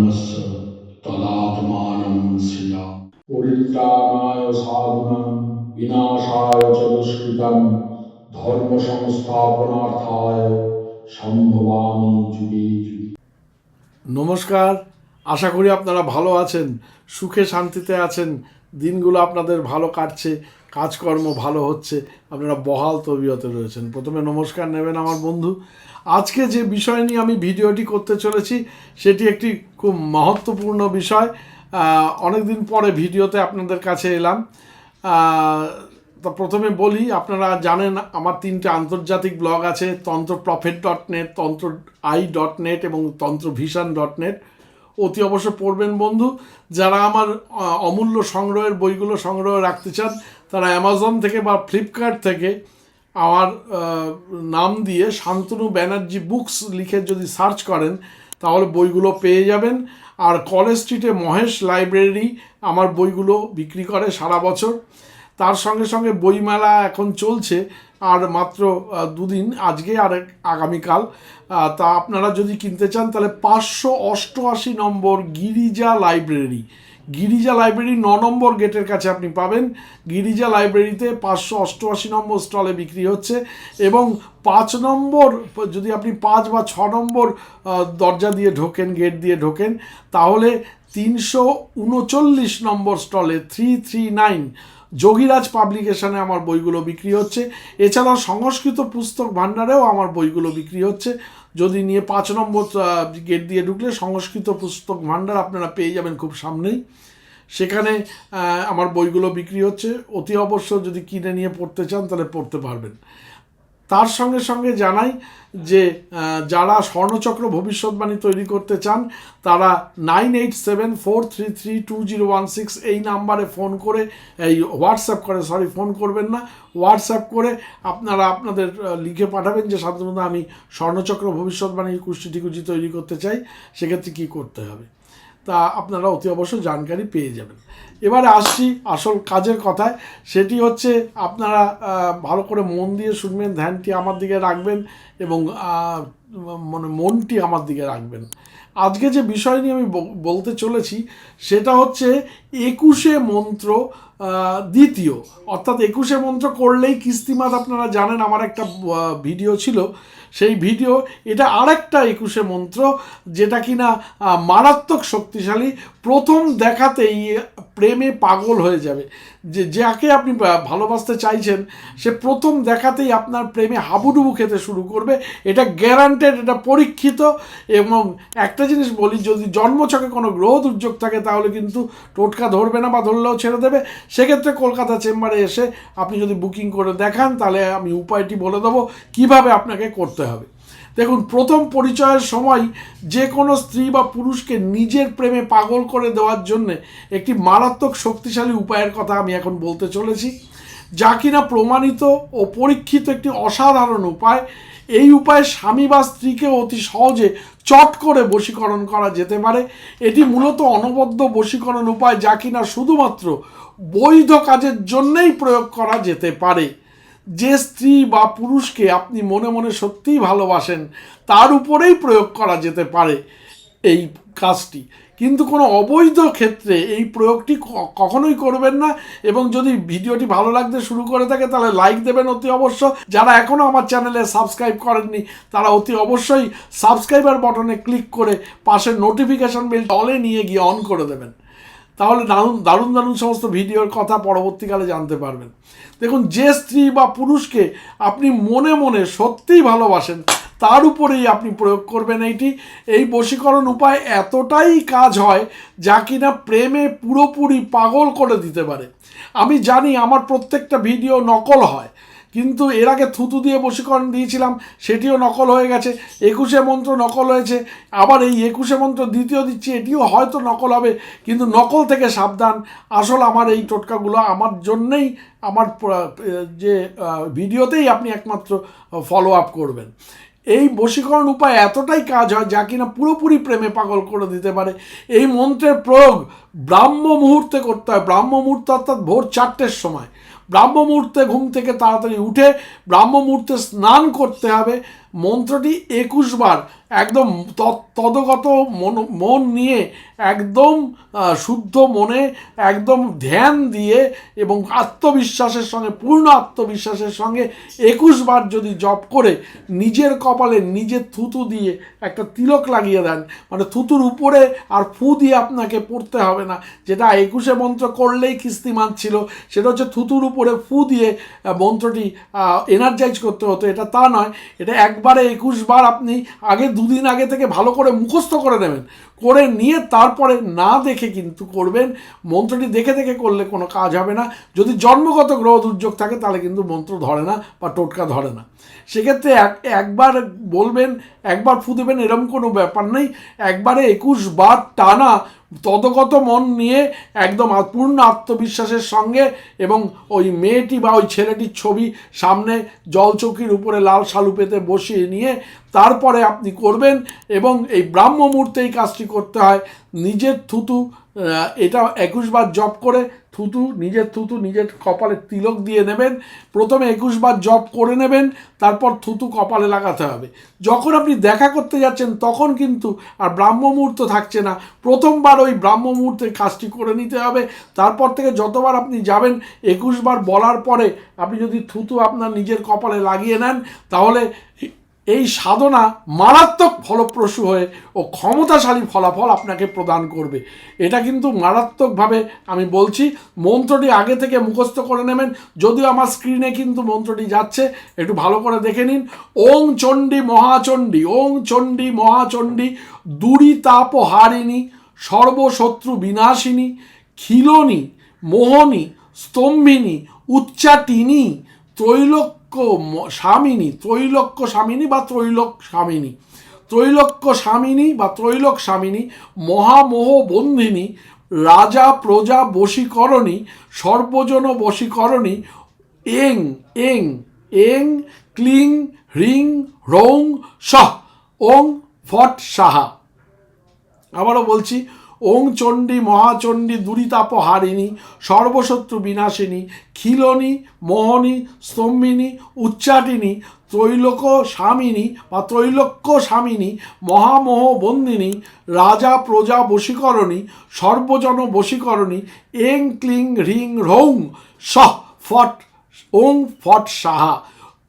अभ्युत्थानमधर्मस्य तदात्मानं श्रिया পরিত্রাণায় সাধুনাং বিনাশায় চ দুষ্কৃতম ধর্ম সংস্থাপনার্থায় সম্ভবামি যুগে যুগে নমস্কার আশা করি আপনারা ভালো আছেন সুখে শান্তিতে আছেন দিনগুলো আপনাদের ভালো কাটছে, কাজকর্ম ভালো হচ্ছে, আপনারা বহাল তবিয়তে রয়েছেন। প্রথমে নমস্কার নেবেন আমার বন্ধু। আজকে যে বিষয় নিয়ে আমি ভিডিওটি করতে চলেছি, সেটি একটি খুব মহত্বপূর্ণ বিষয়। অনেক দিন পরে ভিডিওতে আপনাদের কাছে এলাম। তা প্রথমে বলি, আপনারা জানেন আমার তিনটে আন্তর্জাতিক ব্লগ আছে Tantra prophet dot net, Tantra I dot net এবং তন্ত্র ভিশন ডট নেট। অতি অবশ্য পড়বেন বন্ধু। যারা আমার অমূল্য সংগ্রহের বইগুলো সংগ্রহ রাখতে চান, তারা অ্যামাজন থেকে বা ফ্লিপকার্ট থেকে আমার নাম দিয়ে শান্তনু ব্যানার্জি বুকস লিখে যদি সার্চ করেন, তাহলে বইগুলো পেয়ে যাবেন। আর কলেজ স্ট্রিটে মহেশ লাইব্রেরি আমার বইগুলো বিক্রি করে সারা বছর। তার সঙ্গে সঙ্গে বইমেলা এখন চলছে। আর মাত্র দুদিন আজকে আর আগামীকাল। তা আপনারা যদি কিনতে চান, তাহলে পাঁচশো অষ্টআশি নম্বর গিরিজা লাইব্রেরি। গিরিজা লাইব্রেরি ন নম্বর গেটের কাছে আপনি পাবেন। গিরিজা লাইব্রেরিতে পাঁচশো অষ্টআশি নম্বর স্টলে বিক্রি হচ্ছে এবং পাঁচ নম্বর, যদি আপনি পাঁচ বা ছ নম্বর দরজা দিয়ে ঢোকেন, গেট দিয়ে ঢোকেন, তাহলে তিনশো উনচল্লিশ নম্বর স্টলে থ্রি থ্রি নাইন যোগীরাজ পাবলিকেশনে আমার বইগুলো বিক্রি হচ্ছে। এছাড়াও সংস্কৃত পুস্তক ভাণ্ডারেও আমার বইগুলো বিক্রি হচ্ছে। যদি নিয়ে পাঁচ নম্বর গেট দিয়ে ঢুকলে সংস্কৃত পুস্তক ভাণ্ডার আপনারা পেয়ে যাবেন খুব সামনেই। সেখানে আমার বইগুলো বিক্রি হচ্ছে। অতি অবশ্য যদি কিনে নিয়ে পড়তে চান তাহলে পড়তে পারবেন। তার সঙ্গে সঙ্গে জানাই যে যারা স্বর্ণচক্র ভবিষ্যৎবাণী তৈরি করতে চান, তারা nine eight seven four three three two zero one six এই নাম্বারে ফোন করে, এই হোয়াটসঅ্যাপ করে, সরি, ফোন করবেন না, হোয়াটসঅ্যাপ করে আপনারা আপনাদের লিখে পাঠাবেন যে, সাধারণত আমি স্বর্ণচক্র ভবিষ্যৎবাণীর কুষ্টি টিকুচি তৈরি করতে চাই, সেক্ষেত্রে কী করতে হবে? তা আপনারা অতি অবশ্য জানকারি পেয়ে যাবেন। এবারে আসছি আসল কাজের কথায়। সেটি হচ্ছে আপনারা ভালো করে মন দিয়ে শুনবেন, ধ্যানটি আমার দিকে রাখবেন এবং মানে মনটি আমার দিকে রাখবেন। আজকে যে বিষয় নিয়ে আমি বল- বলতে চলেছি, সেটা হচ্ছে একুশে মন্ত্র দ্বিতীয়। অর্থাৎ একুশে মন্ত্র করলেই কিস্তিমাত আপনারা জানেন, আমার একটা ভিডিও ছিল। সেই ভিডিও, এটা আরেকটা একুশে মন্ত্র, যেটা কিনা মারাত্মক শক্তিশালী, প্রথম দেখাতেই প্রেমে পাগল হয়ে যাবে। যে যাকে আপনি ভালোবাসতে চাইছেন, সে প্রথম দেখাতেই আপনার প্রেমে হাবুডুবু খেতে শুরু করবে। এটা গ্যারান্টেড এটা পরীক্ষিত এবং একটা জিনিস বলি, যদি জন্মছকে কোনো গ্রহ দুর্যোগ থাকে, তাহলে কিন্তু টোটকা ধরবে না বা ধরলেও ছেড়ে দেবে, সেক্ষেত্রে কলকাতা চেম্বারে এসে আপনি যদি বুকিং করে দেখান, তাহলে আমি উপায়টি বলে দেবো, কীভাবে আপনাকে করতে হবে। দেখুন, প্রথম পরিচয়ের সময় যে কোনো স্ত্রী বা পুরুষকে নিজের প্রেমে পাগল করে দেওয়ার জন্যে একটি মারাত্মক শক্তিশালী উপায়ের কথা আমি এখন বলতে চলেছি। যা কিনা প্রমাণিত ও পরীক্ষিত একটি অসাধারণ উপায়। এই উপায়ে স্বামী বা স্ত্রীকে অতি সহজে চট করে বশীকরণ করা যেতে পারে। এটি মূলত অনবদ্য বশীকরণ উপায় যা কিনা শুধুমাত্র বৈধ কাজের জন্যেই প্রয়োগ করা যেতে পারে। যে স্ত্রী বা পুরুষকে আপনি মনে মনে সত্যিই ভালোবাসেন, তার উপরেই প্রয়োগ করা যেতে পারে। এই কাজটি কিন্তু কোনো অবৈধ ক্ষেত্রে এই প্রয়োগটি কখনোই করবেন না এবং যদি ভিডিওটি ভালো লাগতে শুরু করে থাকে, তাহলে লাইক দেবেন অতি অবশ্য। যারা এখনও আমার চ্যানেলে সাবস্ক্রাইব করেননি, তারা অতি অবশ্যই সাবস্ক্রাইবার বটনে ক্লিক করে পাশের নোটিফিকেশন বেল অলে নিয়ে গিয়ে অন করে দেবেন। তাহলে দারুণ দারুণ দারুণ সমস্ত ভিডিওর কথা পরবর্তীকালে জানতে পারবেন। দেখুন, যে স্ত্রী বা পুরুষকে আপনি মনে মনে সত্যিই ভালোবাসেন তার উপরেই আপনি প্রয়োগ করবেন এইটি। এই বশীকরণ উপায় এতটাই কাজ হয় যা কিনা প্রেমে পুরোপুরি পাগল করে দিতে পারে। আমি জানি আমার প্রত্যেকটা ভিডিও নকল হয়, কিন্তু এর আগে থুতু দিয়ে বশীকরণ দিয়েছিলাম, সেটিও নকল হয়ে গেছে, একুশে মন্ত্র নকল হয়েছে, আবার এই একুশে মন্ত্র দ্বিতীয় দিচ্ছি, এটিও হয়তো নকল হবে, কিন্তু নকল থেকে সাবধান। আসল আমার এই টোটকাগুলো আমার জন্যেই, আমার যে ভিডিওতেই আপনি একমাত্র ফলো আপ করবেন। এই বশীকরণ উপায় এতটাই কাজ হয় যা কিনা পুরোপুরি প্রেমে পাগল করে দিতে পারে। এই মন্ত্রের প্রয়োগ ব্রাহ্ম মুহূর্তে করতে হয়। ব্রাহ্ম মুহূর্ত অর্থাৎ ভোর চারটের সময়। ব্রাহ্ম মুহূর্তে ঘুম থেকে তাড়াতাড়ি উঠে ব্রাহ্ম মুহূর্তে স্নান করতে হবে। মন্ত্রটি একুশ বার একদম তদগত মন মন নিয়ে একদম শুদ্ধ মনে, একদম ধ্যান দিয়ে এবং আত্মবিশ্বাসের সঙ্গে, পূর্ণ আত্মবিশ্বাসের সঙ্গে একুশ বার যদি জপ করে নিজের কপালে নিজের থুতু দিয়ে একটা তিলক লাগিয়ে দেন মানে থুতুর উপরে আর ফু দিয়ে আপনাকে পড়তে হবে না। যেটা একুশে মন্ত্র করলেই কিস্তিমান ছিল সেটা হচ্ছে থুতুর উপরে ফু দিয়ে মন্ত্রটি এনার্জাইজ করতে হতো। এটা তা নয়, এটা একবারে একুশ বার আপনি আগে দুদিন আগে থেকে ভালো করে মুখস্থ করে নেবেন। করে নিয়ে তারপরে না দেখে কিন্তু করবেন। মন্ত্রটি দেখে দেখে করলে কোনো কাজ হবে না। যদি জন্মগত গ্রহ দুর্যোগ থাকে, তাহলে কিন্তু মন্ত্র ধরে না বা টোটকা ধরে না। সেক্ষেত্রে এক, একবার বলবেন, একবার ফু দেবেন এরকম কোনো ব্যাপার নেই। একবারে একুশ বার টানা তদগত মন নিয়ে একদম পূর্ণ আত্মবিশ্বাসের সঙ্গে এবং ওই মেয়েটি বা ওই ছেলেটির ছবি সামনে জলচৌকির উপরে লাল শালু পেতে বসিয়ে নিয়ে তারপরে আপনি করবেন এবং এই ব্রাহ্ম মুহূর্তে এই কাজটি করতে হয়, নিজের থুতু এটা একুশবার জপ করে থুতু, নিজের থুতু, নিজের কপালে তিলক দিয়ে নেবেন। প্রথমে একুশবার জপ করে নেবেন, তারপর থুতু কপালে লাগাতে হবে। যখন আপনি দেখা করতে যাচ্ছেন, তখন কিন্তু আর ব্রাহ্ম মুহূর্ত থাকছে না। প্রথমবার ওই ব্রাহ্ম মুহূর্তে কাজটি করে নিতে হবে। তারপর থেকে যতবার আপনি যাবেন একুশবার বলার পরে আপনি যদি থুতু আপনার নিজের কপালে লাগিয়ে নেন, তাহলে এই সাধনা মারাত্মক ফলপ্রসূ হয়ে ও ক্ষমতাশালী ফলাফল আপনাকে প্রদান করবে। এটা কিন্তু মারাত্মকভাবে আমি বলছি, মন্ত্রটি আগে থেকে মুখস্থ করে নেবেন। যদিও আমার স্ক্রিনে কিন্তু মন্ত্রটি যাচ্ছে, একটু ভালো করে দেখে নিন। ওং চণ্ডী মহাচণ্ডী, ওং চণ্ডী মহাচণ্ডী, দুরিতাপ হারিণী, সর্বশত্রু বিনাশিনী, খিলনী, মোহনী, স্তম্ভিনী, উচ্চাটিনী, ত্রৈলোক্য স্বামিনী ত্রৈলোক্য স্বামিনী বা ত্রৈলোক স্বামিনী। ত্রৈলোক্য স্বামিনী বা ত্রৈলোক স্বামিনী, মহামোহ বন্ধিনী, রাজা প্রজা বশীকরণী, সর্বজন বশীকরণী, এং এং এং, ক্লিং, হ্রিং হ্রৌং সহ, ওং, ফট, সাহা। আবারও বলছি ওং চণ্ডী মহাচণ্ডী দুরিতাপ হারিণী, সর্বশত্রু বিনাশিনী, খিলনী, মোহনী, স্তম্ভিনী, উচ্চাটিনী, ত্রৈলোক স্বামিনী বা ত্রৈলোক্য স্বামিনী, মহামোহ বন্দিনী, রাজা প্রজা বশীকরণী, সর্বজন বশীকরণী, এং ক্লিং হ্রিং হ্রৌং সহ ফট, ওং ফট সাহা,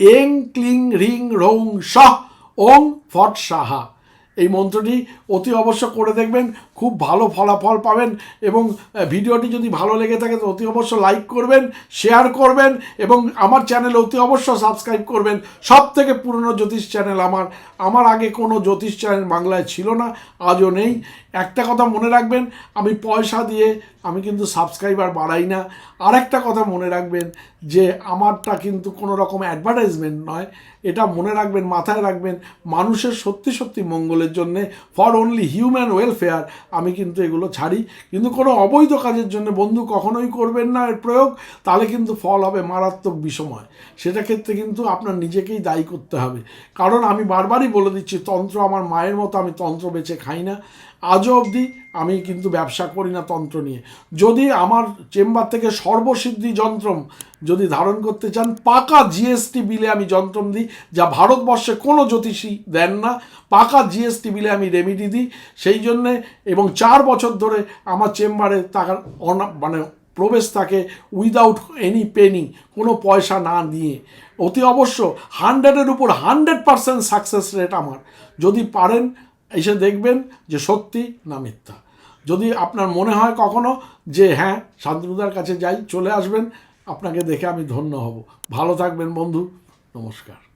এং ক্লিং হ্রিং হ্রৌং সহ ওং ফট সাহা। এই মন্ত্রটি অতি অবশ্য করে দেখবেন খুব ভালো ফলাফল পাবেন এবং ভিডিওটি যদি ভালো লেগে থাকে তো অতি অবশ্য লাইক করবেন, শেয়ার করবেন এবং আমার চ্যানেল অতি অবশ্য সাবস্ক্রাইব করবেন। সব থেকে পুরনো জ্যোতিষ চ্যানেল আমার আমার আগে কোনো জ্যোতিষ চ্যানেল বাংলায় ছিল না, আজও নেই। একটা কথা মনে রাখবেন, আমি পয়সা দিয়ে আমি কিন্তু সাবস্ক্রাইবার বাড়াই না। আরেকটা কথা মনে রাখবেন যে আমারটা কিন্তু কোনো রকম অ্যাডভার্টাইজমেন্ট নয়। এটা মনে রাখবেন, মাথায় রাখবেন, মানুষের সত্যি সত্যি মঙ্গলের জন্যে ফর অনলি হিউম্যান ওয়েলফেয়ার আমি কিন্তু এগুলো ছাড়ি। কিন্তু কোনো অবৈধ কাজের জন্য বন্ধু কখনোই করবেন না এর প্রয়োগ, তাহলে কিন্তু ফল হবে মারাত্মক বিষময়। সেটা ক্ষেত্রে কিন্তু আপনার নিজেকেই দায়ী করতে হবে। কারণ আমি বারবারই বলে দিচ্ছি, তন্ত্র আমার মায়ের মতো আমি তন্ত্র বেছে খাই না। আজও অবধি আমি কিন্তু ব্যবসা করি না তন্ত্র নিয়ে। যদি আমার চেম্বার থেকে সর্বসিদ্ধি যন্ত্রম যদি ধারণ করতে চান, পাকা জিএসটি বিলে আমি যন্ত্রম দিই, যা ভারতবর্ষে কোনো জ্যোতিষী দেন না। পাকা জিএসটি বিলে আমি রেমিডি দিই। সেই জন্যে এবং চার বছর ধরে আমার চেম্বারে টাকার অনা মানে প্রবেশ থাকে উইদাউট এনি পেনি কোনো পয়সা না নিয়ে অতি অবশ্য হান্ড্রেডের উপর হান্ড্রেড পারসেন্ট সাকসেস রেট আমার। যদি পারেন, এসে দেখবেন যে সত্যি না মিথ্যা। যদি আপনার মনে হয় কখনো যে হ্যাঁ শান্তনুদার কাছে যাই, চলে আসবেন, আপনাকে দেখে আমি ধন্য হব। ভালো থাকবেন বন্ধু, নমস্কার।